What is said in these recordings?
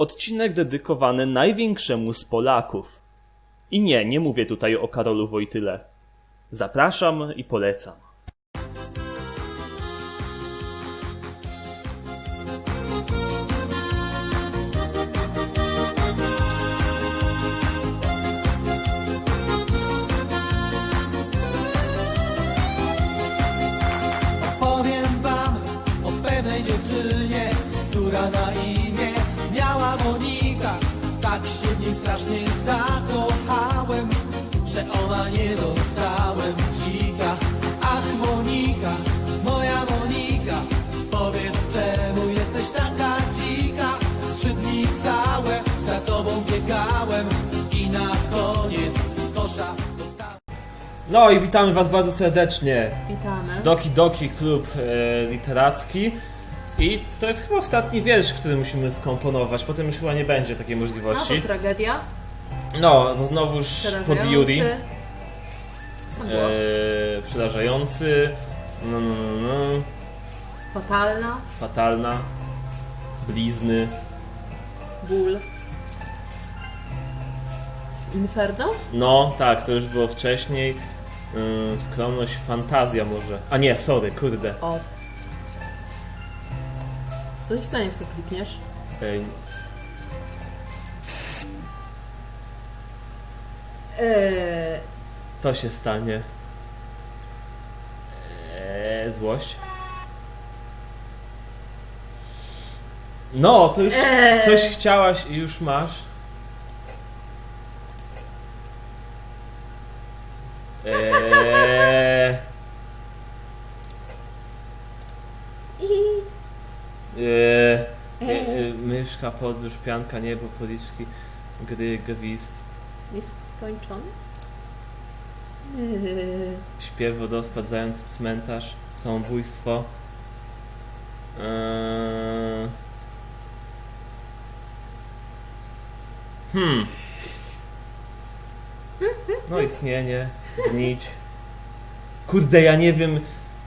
Odcinek dedykowany największemu z Polaków. I nie, nie mówię tutaj o Karolu Wojtyle. Zapraszam i polecam. No i witamy was bardzo serdecznie. Witamy. Doki Doki Klub e, Literacki. I to jest chyba ostatni wiersz, który musimy skomponować. Potem już chyba nie będzie takiej A to możliwości. tragedia. No, bo znowuż pod Yuri. E, przerażający. No, no, no, no. Fatalna. Fatalna. Blizny. Ból. Inferno? No, tak, to już było wcześniej. Ym, skromność, fantazja może. A nie, sorry, kurde. O. Co się stanie, jak to klikniesz? Ej, Eee, to się stanie. Eee, złość. No, to już Eee. coś chciałaś i już masz. Eee, eee, e, myszka, podróż, pianka, niebo, policzki, gry, gwizd, nieskończony? Eee, śpiew, wodospad, zając, cmentarz, samobójstwo. Eee... Hmm. No istnienie, znić. Kurde, ja nie wiem,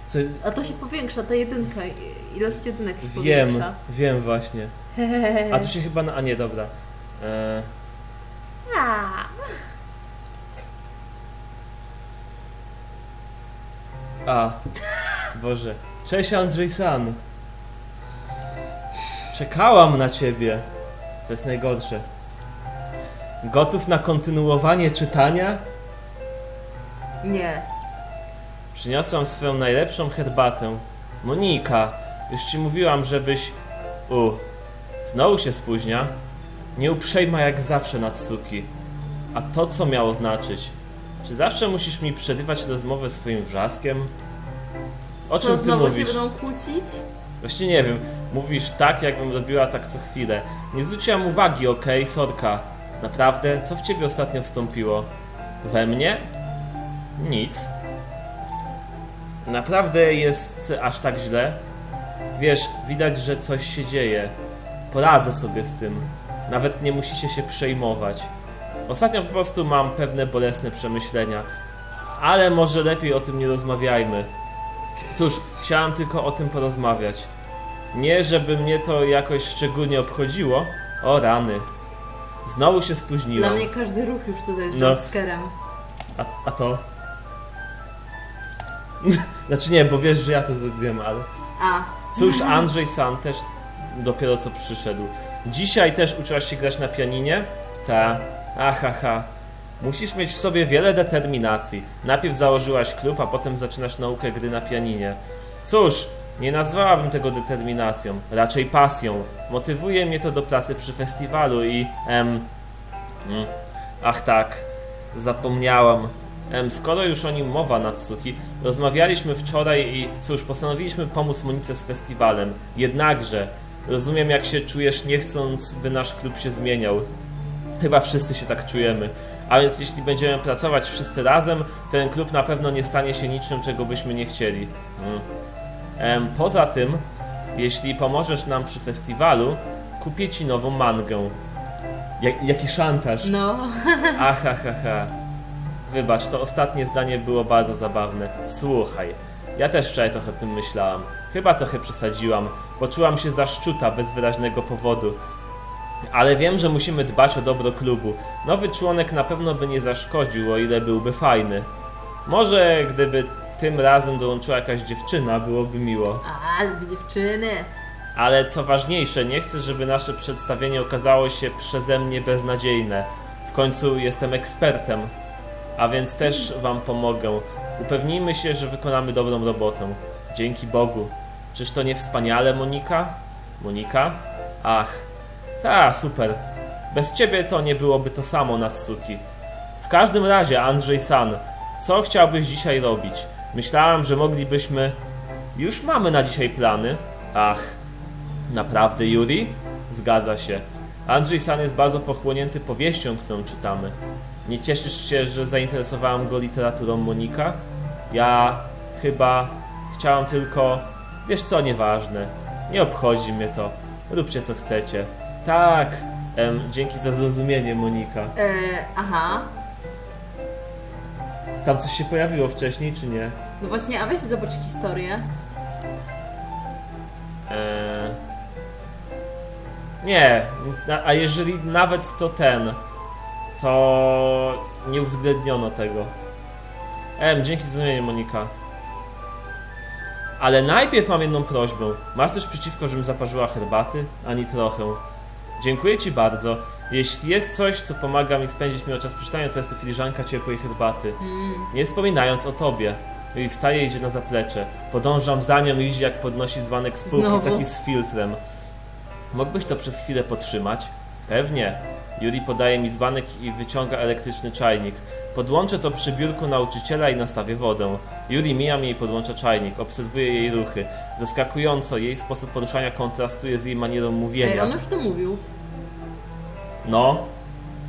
co... A to się powiększa, ta jedynka, ilość jedynek się Wiem, powiększa. wiem właśnie. A tu się chyba na... A nie, dobra. A. A, Boże. Cześć Andrzej San. Czekałam na ciebie. Co jest najgorsze. Gotów na kontynuowanie czytania? Nie. Przyniosłam swoją najlepszą herbatę. Monika, już ci mówiłam, żebyś... U, znowu się spóźnia. Nieuprzejma jak zawsze Natsuki. A to co miało znaczyć? Czy zawsze musisz mi przerywać rozmowę swoim wrzaskiem? O Co, czym ty znowu mówisz? się będą kłócić? Właściwie nie wiem. Mówisz tak, jakbym robiła tak co chwilę. Nie zwróciłam uwagi, okej, sorka. Naprawdę? Co w ciebie ostatnio wstąpiło? We mnie? Nic. Naprawdę jest aż tak źle? Wiesz, widać, że coś się dzieje. Poradzę sobie z tym. Nawet nie musicie się przejmować. Ostatnio po prostu mam pewne bolesne przemyślenia. Ale może lepiej o tym nie rozmawiajmy. Cóż, chciałam tylko o tym porozmawiać. Nie, żeby mnie to jakoś szczególnie obchodziło. O rany. Znowu się Dla spóźniłam. mnie każdy ruch już tutaj jest No. A, a to? znaczy nie, bo wiesz, że ja to zrobiłem, ale... A. Cóż, Andrzej San też dopiero co przyszedł. Dzisiaj też uczyłaś się grać na pianinie? Ta. Ahaha. Musisz mieć w sobie wiele determinacji. Najpierw założyłaś klub, a potem zaczynasz naukę gry na pianinie. Cóż, nie nazwałabym tego determinacją, raczej pasją. Motywuje mnie to do pracy przy festiwalu i... Em, mm, ach tak, zapomniałam. Skoro już o nim mowa, Natsuki, rozmawialiśmy wczoraj i cóż, postanowiliśmy pomóc Monice z festiwalem. Jednakże, rozumiem jak się czujesz nie chcąc, by nasz klub się zmieniał. Chyba wszyscy się tak czujemy. A więc jeśli będziemy pracować wszyscy razem, ten klub na pewno nie stanie się niczym, czego byśmy nie chcieli. Mm. Em, poza tym, jeśli pomożesz nam przy festiwalu, kupię ci nową mangę. Jak, jaki szantaż. No. Aha, ha, ha. Wybacz, to ostatnie zdanie było bardzo zabawne. Słuchaj, ja też wczoraj trochę o tym myślałam. Chyba trochę przesadziłam. Poczułam się zaszczuta bez wyraźnego powodu. Ale wiem, że musimy dbać o dobro klubu. Nowy członek na pewno by nie zaszkodził, o ile byłby fajny. Może gdyby tym razem dołączyła jakaś dziewczyna, byłoby miło. A, lubię dziewczyny. Ale co ważniejsze, nie chcę, żeby nasze przedstawienie okazało się przeze mnie beznadziejne. W końcu jestem ekspertem, a więc też wam pomogę. Upewnijmy się, że wykonamy dobrą robotę. Dzięki Bogu. Czyż to nie wspaniale, Monika? Monika? Ach, ta, super. Bez ciebie to nie byłoby to samo, Natsuki. W każdym razie, Andrzej San, co chciałbyś dzisiaj robić? Myślałam, że moglibyśmy... Już mamy na dzisiaj plany. Ach, Naprawdę, Yuri? Zgadza się. Andrzej San jest bardzo pochłonięty powieścią, którą czytamy. Nie cieszysz się, że zainteresowałem go literaturą Monika? Ja chyba chciałam tylko. Wiesz co, nieważne. Nie obchodzi mnie to. Róbcie co chcecie. Tak. Em, dzięki za zrozumienie, Monika. E, aha. Tam coś się pojawiło wcześniej, czy nie? No właśnie, a weź zobacz historię. Eee... Nie, a- a jeżeli nawet to ten, to nie uwzględniono tego. Em, dzięki za zrozumienie, Monika. Ale najpierw mam jedną prośbę. Masz coś przeciwko, żebym zaparzyła herbaty? Ani trochę. Dziękuję Ci bardzo. Jeśli jest coś, co pomaga mi spędzić miło czas przy czytaniu, to jest to filiżanka ciepłej herbaty. Nie wspominając o Tobie. I wstaje i idzie na zaplecze. Podążam za nią i idzie jak podnosi dzbanek z półki, Znowu? taki z filtrem. Mógłbyś to przez chwilę podtrzymać? Pewnie. Yuri podaje mi dzbanek i wyciąga elektryczny czajnik. Podłączę to przy biurku nauczyciela i nastawię wodę. Yuri mija mnie i podłącza czajnik. Obserwuję jej ruchy. Zaskakująco, jej sposób poruszania kontrastuje z jej manierą Ej, mówienia. on już to mówił. No,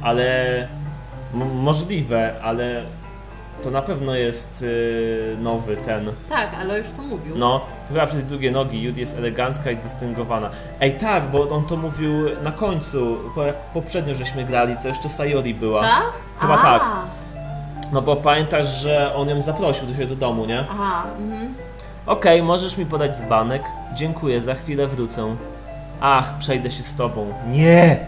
ale m- możliwe, ale to na pewno jest yy, nowy ten. Tak, ale już to mówił. No, chyba przez drugie nogi. Judy jest elegancka i dystyngowana. Ej, tak, bo on to mówił na końcu, bo jak poprzednio żeśmy grali, co jeszcze Sayori była. Tak? Chyba tak. No bo pamiętasz, że on ją zaprosił do siebie do domu, nie? Aha, mhm. Okej, możesz mi podać dzbanek. Dziękuję, za chwilę wrócę. Ach, przejdę się z tobą. Nie!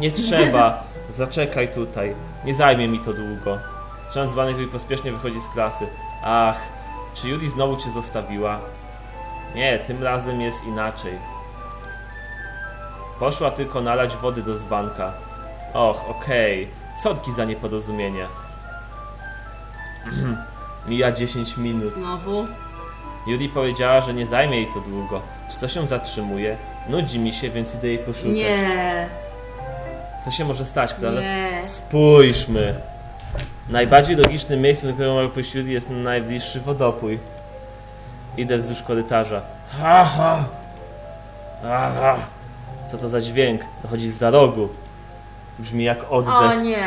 Nie trzeba. Zaczekaj tutaj. Nie zajmie mi to długo. Trzymam dzbanek i pospiesznie wychodzi z klasy. Ach, czy Judy znowu cię zostawiła? Nie, tym razem jest inaczej. Poszła tylko nalać wody do dzbanka. Och, okej. Sorki za nieporozumienie. Mija 10 minut. Znowu. Yuri powiedziała, że nie zajmie jej to długo. Czy to się zatrzymuje? Nudzi mi się, więc idę jej poszukać. Nie, Co się może stać, prawda? nie. Spójrzmy. Najbardziej logicznym miejscem, do którego mogę pójść Yuri, jest najbliższy wodopój. Idę wzdłuż korytarza. Ha, ha. Aha. Co to za dźwięk? Dochodzi z za rogu. Brzmi jak O oddech. nie.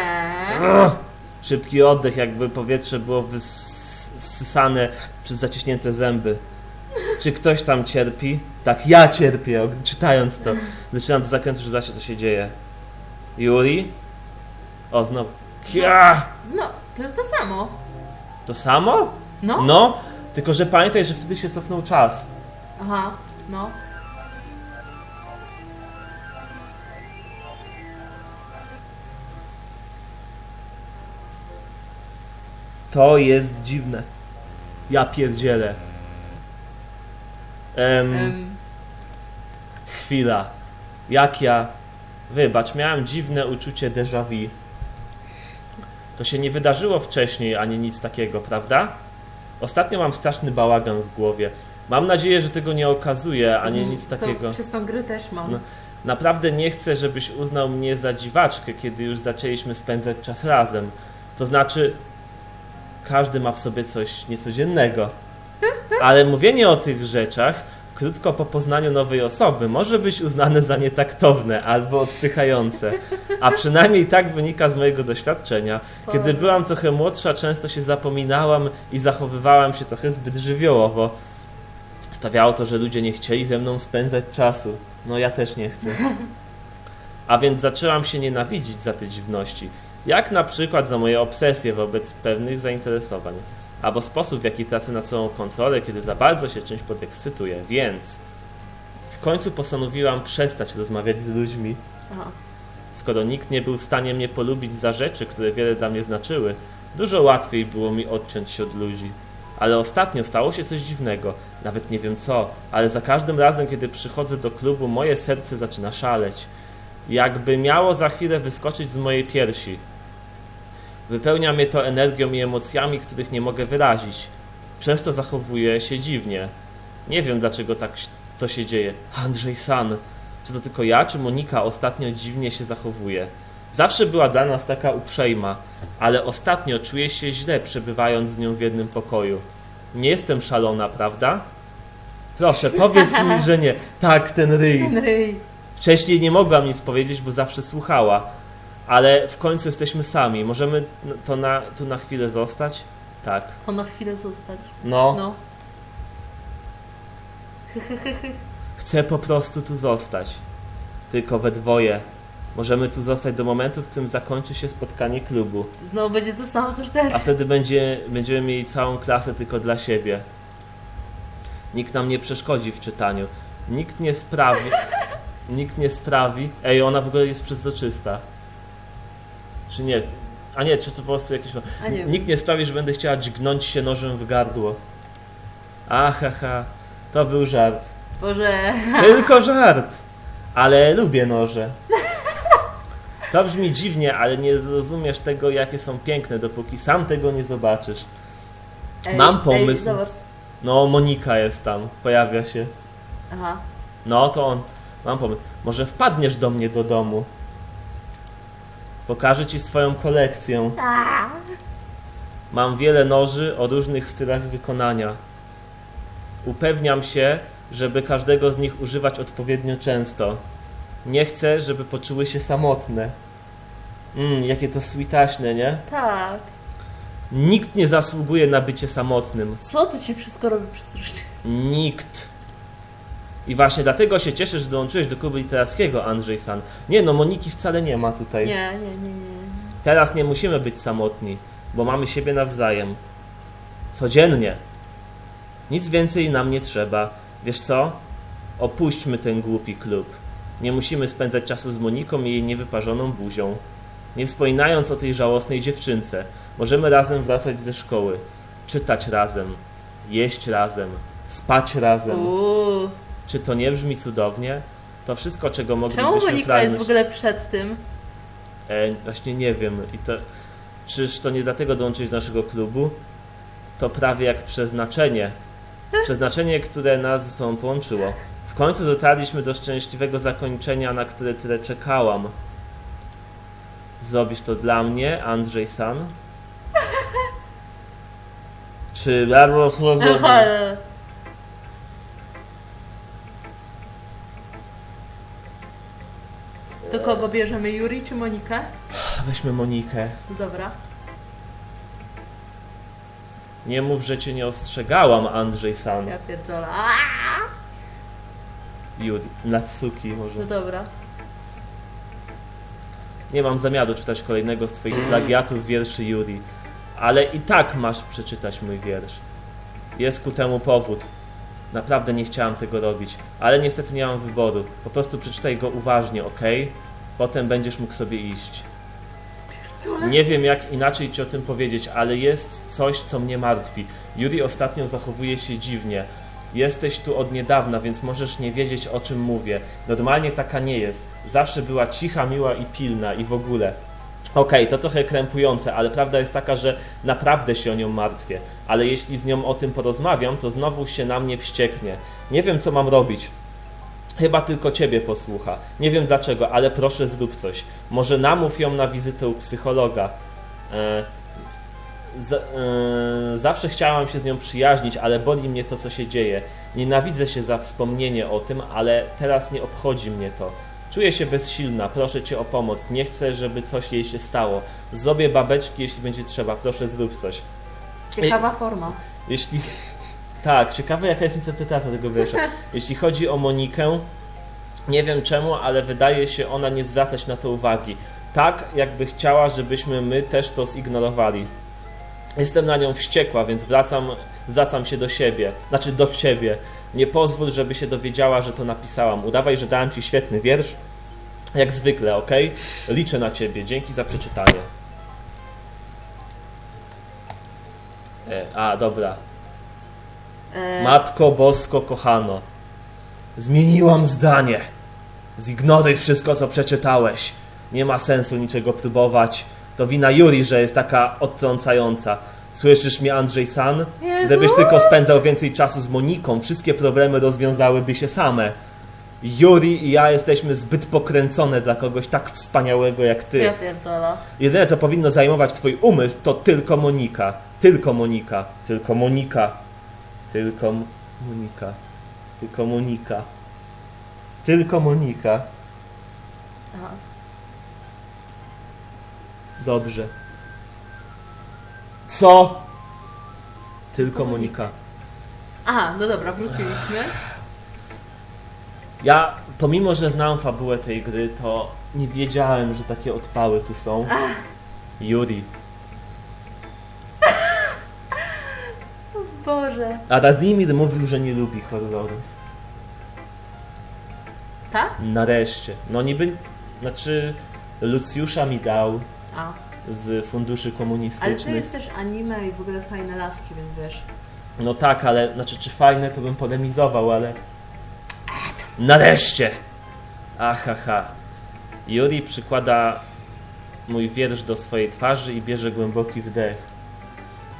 Szybki oddech, jakby powietrze było wsysane przez zaciśnięte zęby. Czy ktoś tam cierpi? Tak, ja cierpię, czytając to. Zaczynam do zakrętu, że zobaczcie, co się dzieje. Yuri? O, znowu. Kia! Zno, to jest to samo. To samo? No. No, tylko że pamiętaj, że wtedy się cofnął czas. Aha, no. To jest dziwne. Ja pierdzielę. Em, Em, Chwila. Jak ja. Wybacz, miałem dziwne uczucie déjà vu. To się nie wydarzyło wcześniej, ani nic takiego, prawda? Ostatnio mam straszny bałagan w głowie. Mam nadzieję, że tego nie okazuje, ani mhm, nic to takiego. Przez tą grę też mam. No. Naprawdę nie chcę, żebyś uznał mnie za dziwaczkę, kiedy już zaczęliśmy spędzać czas razem. To znaczy, każdy ma w sobie coś niecodziennego. Ale mówienie o tych rzeczach krótko po poznaniu nowej osoby może być uznane za nietaktowne albo odpychające. A przynajmniej tak wynika z mojego doświadczenia. Kiedy byłam trochę młodsza, często się zapominałam i zachowywałam się trochę zbyt żywiołowo. Sprawiało to, że ludzie nie chcieli ze mną spędzać czasu. No ja też nie chcę. A więc zaczęłam się nienawidzić za te dziwności. Jak na przykład za moje obsesje wobec pewnych zainteresowań. Albo sposób, w jaki tracę nad sobą kontrolę, kiedy za bardzo się czymś podekscytuję. Więc w końcu postanowiłam przestać rozmawiać z ludźmi. Aha. Skoro nikt nie był w stanie mnie polubić za rzeczy, które wiele dla mnie znaczyły, dużo łatwiej było mi odciąć się od ludzi. Ale ostatnio stało się coś dziwnego. Nawet nie wiem co, ale za każdym razem, kiedy przychodzę do klubu, moje serce zaczyna szaleć. Jakby miało za chwilę wyskoczyć z mojej piersi. Wypełnia mnie to energią i emocjami, których nie mogę wyrazić. Przez to zachowuję się dziwnie. Nie wiem dlaczego tak to się dzieje. Andrzej San. Czy to tylko ja, czy Monika ostatnio dziwnie się zachowuje? Zawsze była dla nas taka uprzejma, ale ostatnio czuję się źle przebywając z nią w jednym pokoju. Nie jestem szalona, prawda? Proszę, powiedz mi, że nie. Tak, ten ryj. Henry. Wcześniej nie mogłam nic powiedzieć, bo zawsze słuchała. Ale w końcu jesteśmy sami. Możemy to na, tu na chwilę zostać? Tak. To na chwilę zostać. No, No. chcę po prostu tu zostać. Tylko we dwoje. Możemy tu zostać do momentu, w którym zakończy się spotkanie klubu. Znowu będzie to samo co wtedy. A wtedy będzie, będziemy mieli całą klasę tylko dla siebie. Nikt nam nie przeszkodzi w czytaniu. Nikt nie sprawi. Nikt nie sprawi. Ej, ona w ogóle jest przezroczysta. Czy nie? A nie, czy to po prostu jakieś. Nie. Nikt nie sprawi, że będę chciała dźgnąć się nożem w gardło. Ahaha, to był żart. Boże. Tylko żart. Ale lubię noże. To brzmi dziwnie, ale nie zrozumiesz tego, jakie są piękne, dopóki sam tego nie zobaczysz. Ej, Mam Ej, pomysł. zobacz. No, Monika jest tam, pojawia się. Aha. No, to on. Mam pomysł. Może wpadniesz do mnie do domu? Pokażę ci swoją kolekcję. Mam wiele noży o różnych stylach wykonania. Upewniam się, żeby każdego z nich używać odpowiednio często. Nie chcę, żeby poczuły się samotne. Mmm, jakie to switaśne, nie? Tak. Nikt nie zasługuje na bycie samotnym. Co tu się wszystko robi przezroczyste? Nikt. I właśnie dlatego się cieszę, że dołączyłeś do klubu literackiego, Andrzej San. Nie no, Moniki wcale nie ma tutaj. Nie, nie, nie, nie. Teraz nie musimy być samotni, bo mamy siebie nawzajem. Codziennie. Nic więcej nam nie trzeba. Wiesz co? Opuśćmy ten głupi klub. Nie musimy spędzać czasu z Moniką i jej niewyparzoną buzią. Nie wspominając o tej żałosnej dziewczynce, możemy razem wracać ze szkoły, czytać razem, jeść razem, spać razem. Uuu. Czy to nie brzmi cudownie? To wszystko, czego Czemu moglibyśmy Monika jest w ogóle przed tym? E, właśnie nie wiem. I to, czyż to nie dlatego dołączyć do naszego klubu? To prawie jak przeznaczenie. Przeznaczenie, które nas ze sobą połączyło. W końcu dotarliśmy do szczęśliwego zakończenia, na które tyle czekałam. Zrobisz to dla mnie, Andrzej San? Czy... Do kogo bierzemy? Juri czy Monikę? Weźmy Monikę. Dobra. Nie mów, że cię nie ostrzegałam, Andrzej San. Ja pierdolę. Aaaa! Jud, Natsuki może. No dobra. Nie mam zamiaru czytać kolejnego z twoich plagiatów wierszy Yuri, ale i tak masz przeczytać mój wiersz. Jest ku temu powód. Naprawdę nie chciałam tego robić, ale niestety nie mam wyboru. Po prostu przeczytaj go uważnie, ok? Potem będziesz mógł sobie iść. Nie wiem jak inaczej ci o tym powiedzieć, ale jest coś, co mnie martwi. Yuri ostatnio zachowuje się dziwnie. Jesteś tu od niedawna, więc możesz nie wiedzieć o czym mówię. Normalnie taka nie jest. Zawsze była cicha, miła i pilna i w ogóle. Okej, to trochę krępujące, ale prawda jest taka, że naprawdę się o nią martwię. Ale jeśli z nią o tym porozmawiam, to znowu się na mnie wścieknie. Nie wiem, co mam robić. Chyba tylko ciebie posłucha. Nie wiem dlaczego, ale proszę zrób coś. Może namów ją na wizytę u psychologa. E, z, e, zawsze chciałam się z nią przyjaźnić, ale boli mnie to, co się dzieje. Nienawidzę się za wspomnienie o tym, ale teraz nie obchodzi mnie to. Czuję się bezsilna, proszę cię o pomoc. Nie chcę, żeby coś jej się stało. Zrobię babeczki, jeśli będzie trzeba. Proszę, zrób coś. Ciekawa forma. Jeśli. Tak, ciekawe jaka jest interpretacja tego wiersza. Jeśli chodzi o Monikę, nie wiem czemu, ale wydaje się ona nie zwracać na to uwagi. Tak, jakby chciała, żebyśmy my też to zignorowali. Jestem na nią wściekła, więc wracam, zwracam się do siebie, znaczy do ciebie. Nie pozwól, żeby się dowiedziała, że to napisałam. Udawaj, że dałem ci świetny wiersz. Jak zwykle, ok? Liczę na ciebie. Dzięki za przeczytanie. E, a, dobra. E, Matko Bosko, kochano. Zmieniłam zdanie. Zignoruj wszystko, co przeczytałeś. Nie ma sensu niczego próbować. To wina Juri, że jest taka odtrącająca. Słyszysz mnie, Andrzej San? Gdybyś tylko spędzał więcej czasu z Moniką, wszystkie problemy rozwiązałyby się same. Juri i ja jesteśmy zbyt pokręcone dla kogoś tak wspaniałego jak ty. ja pierdolę. Jedyne, co powinno zajmować twój umysł, to tylko Monika. Tylko Monika. Tylko Monika. Tylko Monika. Tylko Monika. Tylko Monika. Aha. Dobrze. Co? Tylko Monika. Aha, no dobra, wróciliśmy. Ja, pomimo, że znam fabułę tej gry, to nie wiedziałem, że takie odpały tu są. Yuri. Boże. A Radimir mówił, że nie lubi horrorów. Tak? Nareszcie. No niby, znaczy Lucjusza mi dał A. z funduszy Ale to komunistycznych. jest też anime i w ogóle fajne laski, więc wiesz. No tak, ale znaczy czy fajne to bym polemizował, ale nareszcie! Ahaha. Yuri przykłada mój wiersz do swojej twarzy i bierze głęboki wdech.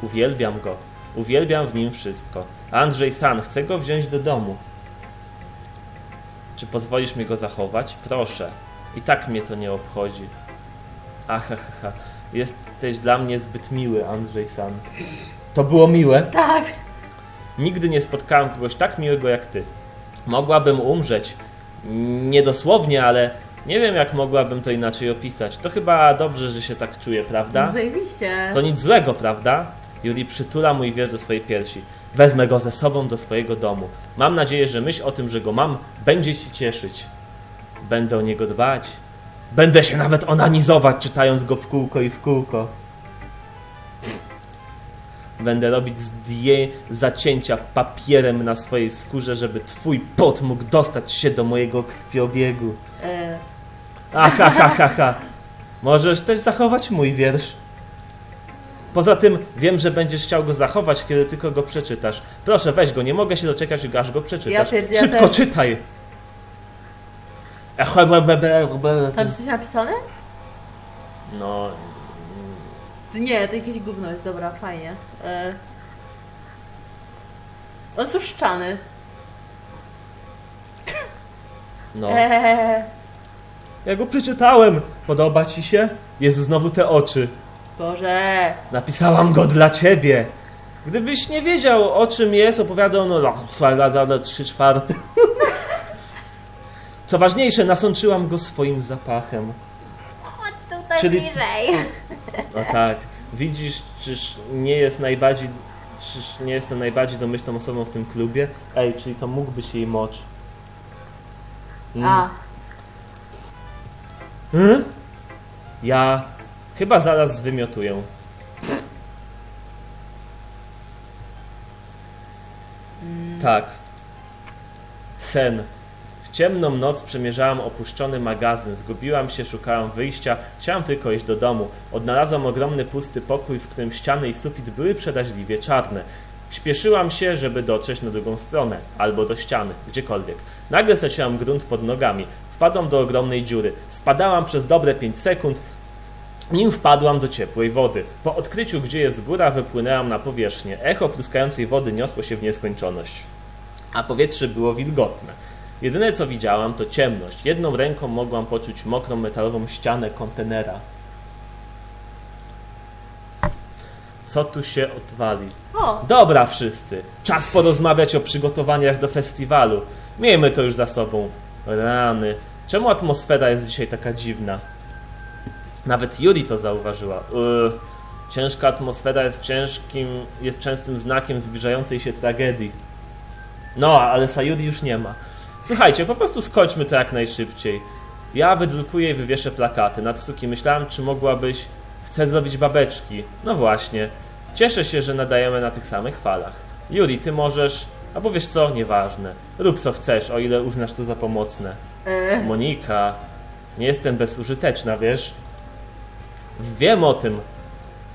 Uwielbiam go. Uwielbiam w nim wszystko. Andrzej San, chcę go wziąć do domu. Czy pozwolisz mi go zachować? Proszę. I tak mnie to nie obchodzi. Ahaha. Jesteś dla mnie zbyt miły, Andrzej San. To było miłe. Tak! Nigdy nie spotkałem kogoś tak miłego jak ty. Mogłabym umrzeć. Nie dosłownie, ale nie wiem, jak mogłabym to inaczej opisać. To chyba dobrze, że się tak czuję, prawda? Zajebiście. To nic złego, prawda? Juri przytula mój wiersz do swojej piersi. Wezmę go ze sobą do swojego domu. Mam nadzieję, że myśl o tym, że go mam, będzie ci cieszyć. Będę o niego dbać. Będę się nawet onanizować, czytając go w kółko i w kółko. Będę robić zdję zacięcia papierem na swojej skórze, żeby twój pot mógł dostać się do mojego krwiobiegu. E, Aha, ha, ha, ha. Możesz też zachować mój wiersz. Poza tym wiem, że będziesz chciał go zachować, kiedy tylko go przeczytasz. Proszę, weź go, nie mogę się doczekać, aż go przeczytasz. Ja pierdzie- ja Szybko też. czytaj! tam coś napisane? No, To nie, to jakieś gówno jest, dobra, fajnie. E, osuszczany. no. Eee, Ja go przeczytałem. Podoba ci się? Jezu, znowu te oczy. Boże. Napisałam go dla ciebie. Gdybyś nie wiedział, o czym jest, opowiada on o trzy czwarte. Co ważniejsze, nasączyłam go swoim zapachem. Tutaj Czyli- bliżej. No tak. Widzisz, czyż nie jest najbardziej. Czyż nie jestem najbardziej domyślną osobą w tym klubie? Ej, czyli to mógł być jej mocz. Mm. A, Hmm? Ja chyba zaraz zwymiotuję. Tak. Sen. W ciemną noc przemierzałam opuszczony magazyn, zgubiłam się, szukałam wyjścia, chciałam tylko iść do domu. Odnalazłam ogromny pusty pokój, w którym ściany i sufit były przeraźliwie czarne. Śpieszyłam się, żeby dotrzeć na drugą stronę, albo do ściany, gdziekolwiek. Nagle straciłam grunt pod nogami. Wpadłam do ogromnej dziury. Spadałam przez dobre 5 sekund, nim wpadłam do ciepłej wody. Po odkryciu, gdzie jest góra, wypłynęłam na powierzchnię. Echo pluskającej wody niosło się w nieskończoność, a powietrze było wilgotne. Jedyne co widziałam to ciemność. Jedną ręką mogłam poczuć mokrą metalową ścianę kontenera. Co tu się odwali? o, Dobra wszyscy, czas porozmawiać o przygotowaniach do festiwalu. Miejmy to już za sobą. Rany, czemu atmosfera jest dzisiaj taka dziwna? Nawet Yuri to zauważyła. Yy, ciężka atmosfera jest ciężkim, jest częstym znakiem zbliżającej się tragedii. No, ale Sayuri już nie ma. Słuchajcie, po prostu skończmy to jak najszybciej. Ja wydrukuję i wywieszę plakaty. Natsuki, myślałam, czy mogłabyś... Chcę zrobić babeczki. No właśnie. Cieszę się, że nadajemy na tych samych falach. Yuri, ty możesz... Albo wiesz co, nieważne. Rób co chcesz, o ile uznasz to za pomocne. E, Monika, nie jestem bezużyteczna, wiesz? Wiem o tym.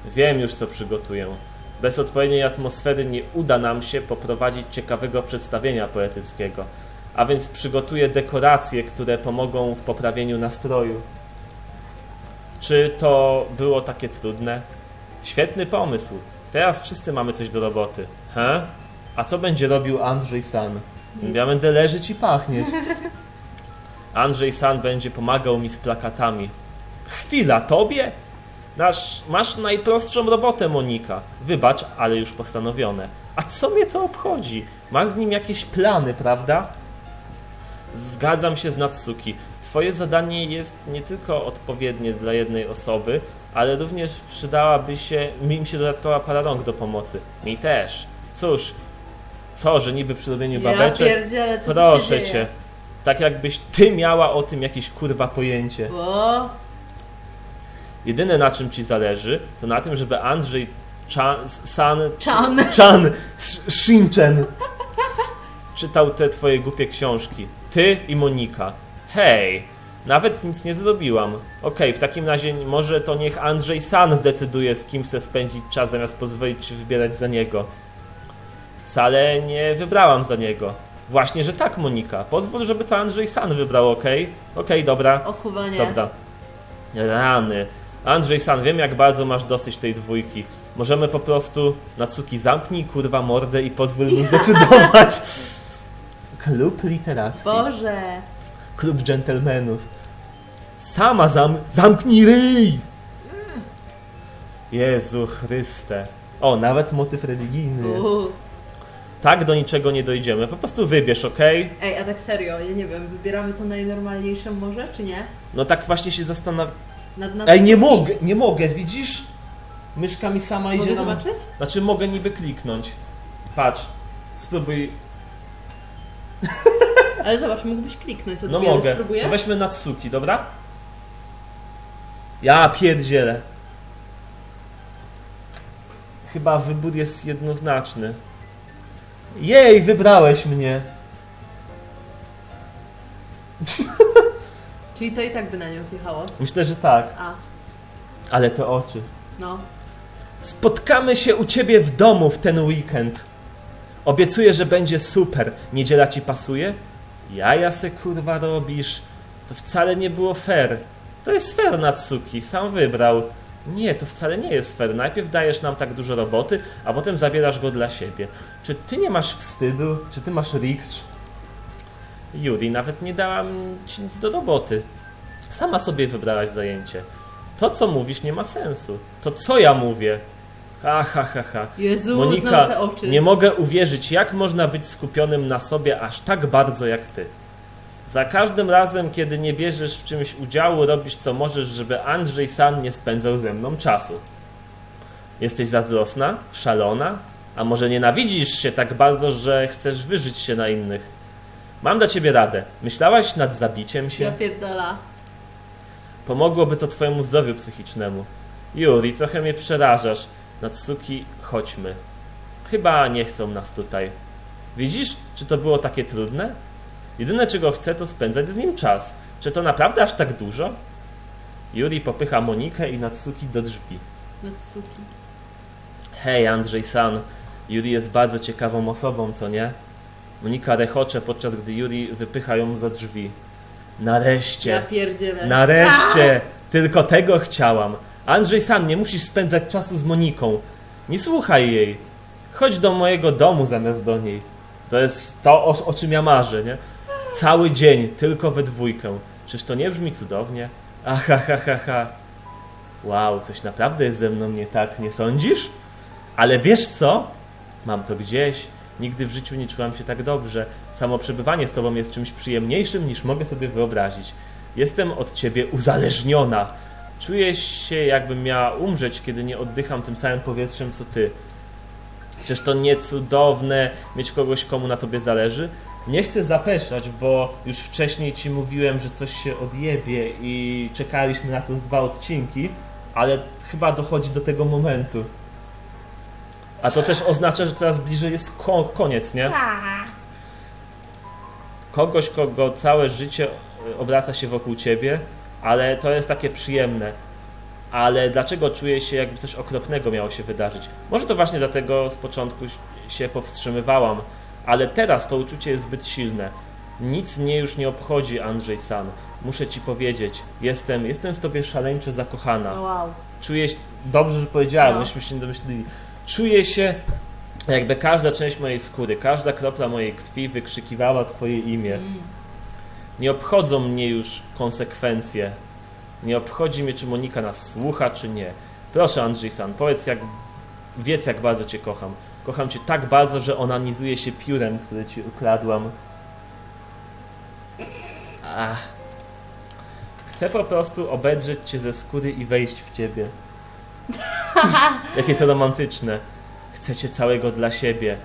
Wiem już, co przygotuję. Bez odpowiedniej atmosfery nie uda nam się poprowadzić ciekawego przedstawienia poetyckiego. A więc przygotuję dekoracje, które pomogą w poprawieniu nastroju. Czy to było takie trudne? Świetny pomysł. Teraz wszyscy mamy coś do roboty. He? A co będzie robił Andrzej San? Ja będę leżeć i pachnieć. Andrzej San będzie pomagał mi z plakatami. Chwila, tobie? Nasz, masz najprostszą robotę, Monika. Wybacz, ale już postanowione. A co mnie to obchodzi? Masz z nim jakieś plany, prawda? Zgadzam się z Natsuki. Twoje zadanie jest nie tylko odpowiednie dla jednej osoby, ale również przydałaby się mi się dodatkowa para rąk do pomocy. Mi też. Cóż, co, że niby przy robieniu ja babeczek? Proszę cię. Tak jakbyś ty miała o tym jakieś kurwa pojęcie. Bo... Jedyne na czym ci zależy, to na tym, żeby Andrzej Chan, San, Chan. Chan Sh- Shinchen czytał te twoje głupie książki. Ty i Monika. Hej, nawet nic nie zrobiłam. Okej, w takim razie może to niech Andrzej San zdecyduje, z kim chce spędzić czas, zamiast pozwolić ci wybierać za niego. Wcale nie wybrałam za niego. Właśnie, że tak, Monika. Pozwól, żeby to Andrzej San wybrał, okej? Okej, dobra. O kuba nie. Dobra. Rany. Andrzej San, wiem jak bardzo masz dosyć tej dwójki. Możemy po prostu Natsuki zamknij kurwa mordę i pozwól mu zdecydować. Klub literacki. Boże. Klub dżentelmenów. Sama zam... Zamknij ryj! Jezu Chryste. O, nawet motyw religijny. Tak do niczego nie dojdziemy. Po prostu wybierz, okej? Ej, a tak serio, ja nie wiem, wybieramy to najnormalniejsze może, czy nie? No tak właśnie się zastanawiam. Nad, Ej, nie mogę, nie mogę, widzisz? Myszka mi sama idzie Mogę nam... zobaczyć? Znaczy mogę niby kliknąć. Patrz, spróbuj. Ale zobacz, mógłbyś kliknąć No wielu, mogę. spróbuję? To weźmy Natsuki, dobra? Ja pierdzielę. Chyba wybór jest jednoznaczny. Jej, wybrałeś mnie. Czyli to i tak by na nią zjechało. Myślę, że tak. A, Ale te oczy. no. Spotkamy się u ciebie w domu w ten weekend. Obiecuję, że będzie super. Niedziela ci pasuje? Jaja se kurwa robisz. To wcale nie było fair. To jest fair, Natsuki. Sam wybrał. Nie, to wcale nie jest fair. Najpierw dajesz nam tak dużo roboty, a potem zabierasz go dla siebie. Czy ty nie masz wstydu? Czy ty masz rikcz? Yuri, nawet nie dałam ci nic do roboty. Sama sobie wybrałaś zajęcie. To, co mówisz, nie ma sensu. To, co ja mówię? Ha, ha, ha, ha. Jezu, Monika, te oczy. nie mogę uwierzyć, jak można być skupionym na sobie aż tak bardzo jak ty. Za każdym razem, kiedy nie bierzesz w czymś udziału, robisz co możesz, żeby Andrzej San nie spędzał ze mną czasu. Jesteś zazdrosna? Szalona? A może nienawidzisz się tak bardzo, że chcesz wyżyć się na innych? Mam dla ciebie radę. Myślałaś nad zabiciem się? Ja pierdala. Pomogłoby to twojemu zdrowiu psychicznemu. Yuri, trochę mnie przerażasz. Natsuki, chodźmy. Chyba nie chcą nas tutaj. Widzisz, czy to było takie trudne? Jedyne czego chcę, to spędzać z nim czas. Czy to naprawdę aż tak dużo? Yuri popycha Monikę i Natsuki do drzwi. Natsuki. Hej, Andrzej San. Yuri jest bardzo ciekawą osobą, co nie? Monika rechocze, podczas gdy Yuri wypycha ją za drzwi. Nareszcie! Ja pierdzielę. Nareszcie! Tylko tego chciałam. Andrzej sam nie musisz spędzać czasu z Moniką. Nie słuchaj jej. Chodź do mojego domu zamiast do niej. To jest to, o, o czym ja marzę, nie? Cały dzień, tylko we dwójkę. Czyż to nie brzmi cudownie? Aha, ha, ha, ha. Wow, coś naprawdę jest ze mną nie tak, nie sądzisz? Ale wiesz co? Mam to gdzieś. Nigdy w życiu nie czułam się tak dobrze. Samo przebywanie z tobą jest czymś przyjemniejszym niż mogę sobie wyobrazić. Jestem od ciebie uzależniona. Czuję się, jakbym miała umrzeć, kiedy nie oddycham tym samym powietrzem co ty. Czyż to nie cudowne mieć kogoś, komu na tobie zależy? Nie chcę zapeszać, bo już wcześniej ci mówiłem, że coś się odjebie i czekaliśmy na to z dwa odcinki, ale chyba dochodzi do tego momentu. A to też oznacza, że coraz bliżej jest ko koniec, nie? Kogoś, kogo całe życie y, obraca się wokół ciebie, ale to jest takie przyjemne. Ale dlaczego czuję się, jakby coś okropnego miało się wydarzyć? Może to właśnie dlatego z początku się powstrzymywałam, ale teraz to uczucie jest zbyt silne. Nic mnie już nie obchodzi, Andrzej San. Muszę ci powiedzieć, jestem, jestem w tobie szaleńczo zakochana. No wow. Czuję się, dobrze, że powiedziałem, No. myśmy się nie domyślili. Czuję się, jakby każda część mojej skóry, każda kropla mojej krwi wykrzykiwała twoje imię. Nie obchodzą mnie już konsekwencje. Nie obchodzi mnie, czy Monika nas słucha, czy nie. Proszę, Andrzej San, powiedz, jak, wiedz, jak bardzo cię kocham. Kocham cię tak bardzo, że onanizuje się piórem, które ci ukradłam. Ach. Chcę po prostu obedrzeć cię ze skóry i wejść w ciebie. Jakie to romantyczne. Chcę cię całego dla siebie.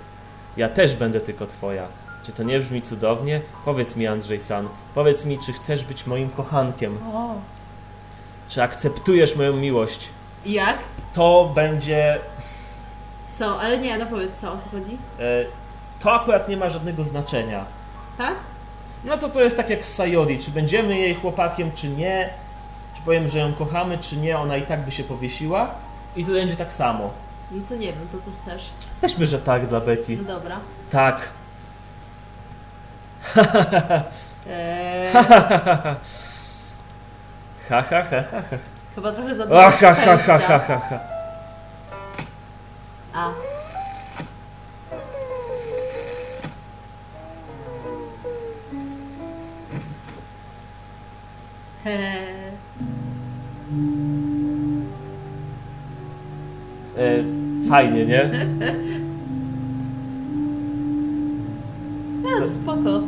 Ja też będę tylko twoja. Czy to nie brzmi cudownie? Powiedz mi, Andrzej San, powiedz mi, czy chcesz być moim kochankiem? O. Czy akceptujesz moją miłość? I jak? To będzie. Co? Ale nie, no powiedz co, o co chodzi? E, to akurat nie ma żadnego znaczenia. Tak? No to to jest tak jak z Sayori. Czy będziemy jej chłopakiem, czy nie? Czy powiem, że ją kochamy, czy nie? Ona i tak by się powiesiła. I to będzie tak samo. No to nie wiem, to co chcesz. Weźmy, że tak dla Beki. No dobra. Tak. Eee, Ha, ha, ha, ha, ha. chyba trochę za dużo Ah, ha, ha, ha, szczęścia. ha, ha, ha. A. Hehe. Fajnie, nie? No spoko.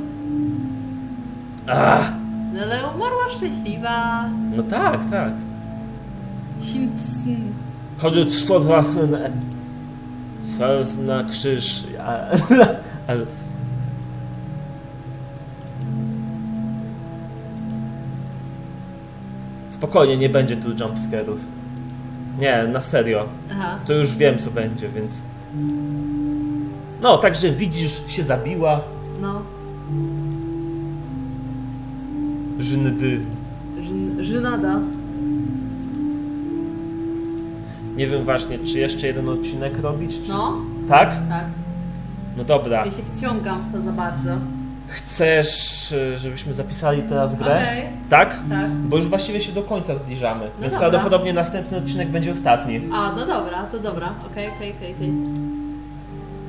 Ach, No ale umarła szczęśliwa. no tak, tak. Sint- Chodzi czwórwasy na... Sens na krzyż. Ale... Spokojnie, nie będzie tu jumpscarów. Nie, na serio. Aha. To już wiem, co będzie, więc... No, także widzisz, się zabiła. No. Żyndy. Żyn- Żynada. Nie Nie wiem właśnie, czy jeszcze jeden odcinek robić, czy... No, Tak? tak. No dobra. Ja się wciągam w to za bardzo. Chcesz, y, żebyśmy zapisali teraz grę? Okej. Tak? Tak. Bo już właściwie się do końca zbliżamy. więc dobra. prawdopodobnie następny odcinek będzie ostatni. A, no dobra, to dobra. Okej, okej, okej, okej.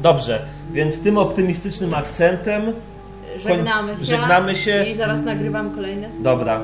Dobrze, więc tym optymistycznym akcentem. Żegnamy się. Żegnamy się. I zaraz nagrywam kolejny. Dobra.